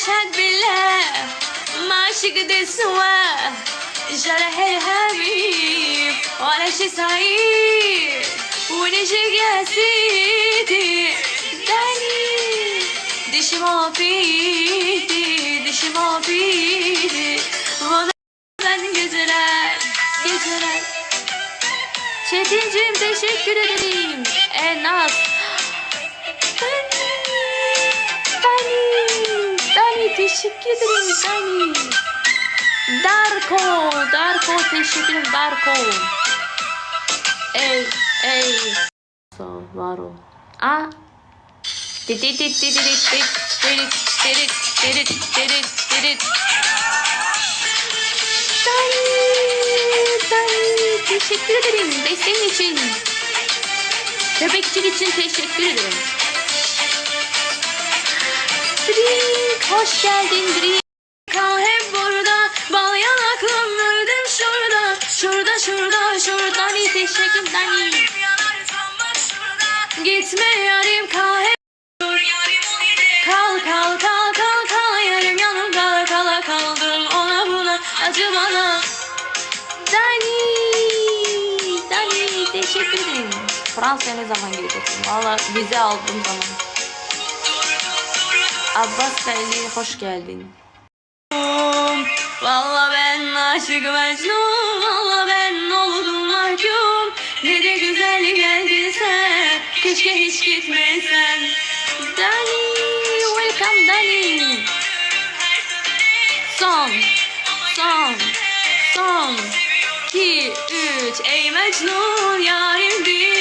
أشهد بالله ما عشقت سواه جرح الحبيب ولا شي صعيب ونجيك يا سيدي داني دشم فيدي دشم فيدي Modern geceler, geceler Çetincim teşekkür ederim En az teşekkür ederim Dani Darko Darko teşekkür ederim Darko Ey ey Sağ ol var ol Aa Dit dit dit dit dit dit dit dit dit dit dit dit Dani Dani teşekkür ederim desteğin için Köpekçik için teşekkür ederim hoş geldin Kal hep burada. Bal yanaklım öldüm şurada. Şurada şurada şurada. Dani teşekkür Dani Gitme yarim kal hep Kal kal kal kal kal. Yarım yanımda. Kala kaldım ona buna. Acı bana. Dani Dani teşekkür ederim. Fransa'ya ne zaman geleceksin? Valla vize aldığım zaman Abbas Deli hoş geldin. Valla ben aşık Mecnun Valla ben oldum mahkum. Ne de güzel geldin sen Keşke hiç gitmesen. Dani Welcome Dani. Son Son Son. 2 3 Ey Mecnun yarim bir